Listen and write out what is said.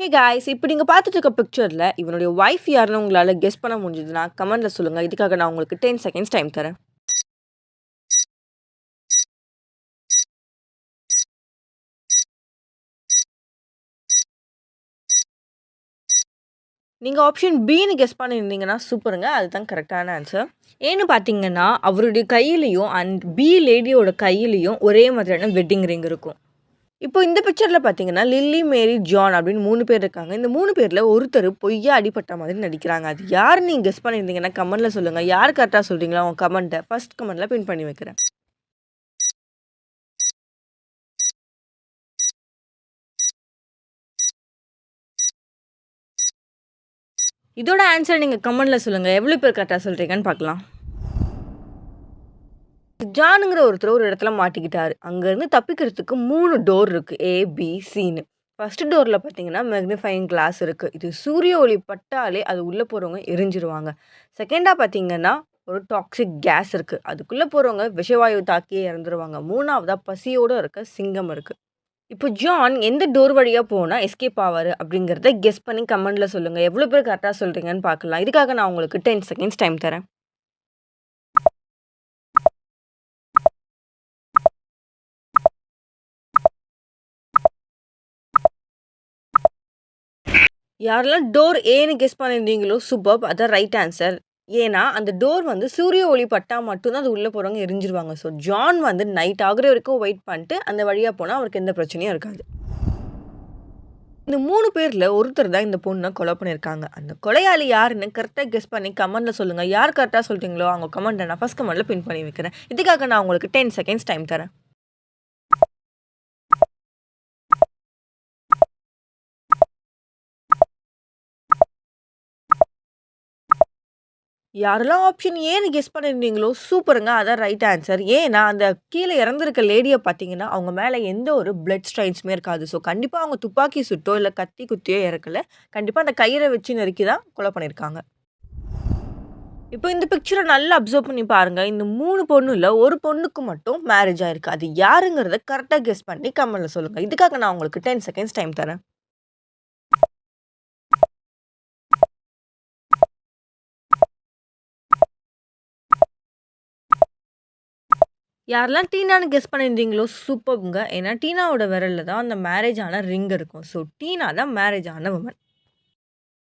Hey guys இப்போ நீங்கள் பார்த்துட்டு இருக்க பிக்சரில் இவனுடைய ஒய்ஃப் யாருன்னு உங்களால் கெஸ் பண்ண முடிஞ்சதுன்னா கமெண்ட்டில் சொல்லுங்கள் இதுக்காக நான் உங்களுக்கு டென் செகண்ட்ஸ் டைம் தரேன். நீங்கள் ஆப்ஷன் பின்னு கெஸ் பண்ணியிருந்தீங்கன்னா சூப்பருங்க அதுதான் கரெக்டான ஆன்சர் ஏன்னு பார்த்தீங்கன்னா அவருடைய கையிலையும் அண்ட் பி லேடியோட கையிலையும் ஒரே மாதிரியான வெட்டிங் ரிங் இருக்கும். இப்போ இந்த பிக்சரில் பார்த்தீங்கன்னா லில்லி மேரி ஜான் அப்படின்னு மூணு பேர் இருக்காங்க. இந்த மூணு பேரில் ஒருத்தர் பொய்யா அடிப்பட்ட மாதிரி நடிக்கிறாங்க. அது யார் நீங்கள் கெஸ் பண்ணியிருந்தீங்கன்னா கமெண்ட்டில் சொல்லுங்கள் யார் கரெக்டாக சொல்கிறீங்களோ உங்கள் கமெண்ட்டை ஃபஸ்ட் கமெண்ட்டில் பின் பண்ணி வைக்கிறேன். இதோட ஆன்சர் நீங்கள் கமெண்ட்டில் சொல்லுங்கள் எவ்வளோ பேர் கரெக்டாக சொல்கிறீங்கன்னு பார்க்கலாம். ஜானுங்கிற ஒருத்தர் ஒரு இடத்துல மாட்டிக்கிட்டாரு. அங்கேருந்து தப்பிக்கிறதுக்கு மூணு டோர் இருக்குது ஏ பி சின்னு ஃபஸ்ட்டு டோரில் பார்த்தீங்கன்னா மெக்னிஃபையிங் கிளாஸ் இருக்குது இது சூரிய ஒளி பட்டாலே அது உள்ளே போகிறவங்க எரிஞ்சிருவாங்க. செகண்டாக பார்த்தீங்கன்னா ஒரு டாக்ஸிக் கேஸ் இருக்குது அதுக்குள்ளே போகிறவங்க விஷவாயு தாக்கியே இறந்துருவாங்க. மூணாவதாக பசியோடு இருக்க சிங்கம் இருக்குது இப்போ ஜான் எந்த டோர் வழியாக போனால் எஸ்கேப் ஆவார் அப்படிங்கிறத கெஸ் பண்ணி கமெண்டில் சொல்லுங்கள் எவ்வளோ பேர் கரெக்டாக சொல்கிறீங்கன்னு பார்க்கலாம். இதுக்காக நான் உங்களுக்கு டென் செகண்ட்ஸ் டைம் தரேன். யாரெல்லாம் டோர் ஏன்னு கெஸ் பண்ணியிருந்தீங்களோ சூப்பர் அதான் ரைட் ஆன்சர் ஏன்னா அந்த டோர் வந்து சூரிய ஒளி பட்டால் மட்டும்தான் அது உள்ளே போகிறவங்க எரிஞ்சிருவாங்க. ஸோ ஜான் வந்து நைட் ஆகுற வரைக்கும் வெயிட் பண்ணிட்டு அந்த வழியாக போனால் அவருக்கு எந்த பிரச்சனையும் இருக்காது. இந்த மூணு பேரில் ஒருத்தர் தான் இந்த பொண்ணை கொலை பண்ணியிருக்காங்க. அந்த கொலையாளி யாருன்னு கரெக்டாக கெஸ் பண்ணி கமெண்ட்டில் சொல்லுங்கள் யார் கரெக்டாக சொல்கிறீங்களோ அவங்க கமெண்ட்டை நான் ஃபஸ்ட் கமெண்ட்டில் பின் பண்ணி வைக்கிறேன். இதுக்காக நான் உங்களுக்கு டென் செகண்ட்ஸ் டைம் தரேன். யாரெல்லாம் ஆப்ஷன் ஏன்னு கெஸ் பண்ணியிருந்தீங்களோ சூப்பருங்க அதான் ரைட் ஆன்சர் ஏன்னா அந்த கீழே இறந்துருக்க லேடியை பார்த்தீங்கன்னா அவங்க மேலே எந்த ஒரு பிளட் ஸ்ட்ரைன்ஸுமே இருக்காது. ஸோ கண்டிப்பாக அவங்க துப்பாக்கி சுட்டோ இல்லை கத்தி குத்தியோ இறக்கல. கண்டிப்பாக அந்த கயிறை வச்சு நறுக்கி தான் கொலை பண்ணியிருக்காங்க இப்போ இந்த பிக்சரை நல்லா அப்சர்வ் பண்ணி பாருங்கள் இந்த மூணு பொண்ணுல ஒரு பொண்ணுக்கு மட்டும் மேரேஜ் ஆயிருக்கு. அது யாருங்கிறத கரெக்டாக கெஸ் பண்ணி கமெண்டில் சொல்லுங்கள் இதுக்காக நான் உங்களுக்கு டென் செகண்ட்ஸ் டைம் தரேன். யாரெல்லாம் டீனான்னு கெஸ் பண்ணியிருந்தீங்களோ சூப்பர்ங்க ஏன்னா டீனாவோட விரலில் தான் அந்த மேரேஜ் ஆன ரிங் இருக்கும். ஸோ டீனா தான் மேரேஜ் ஆன உமன்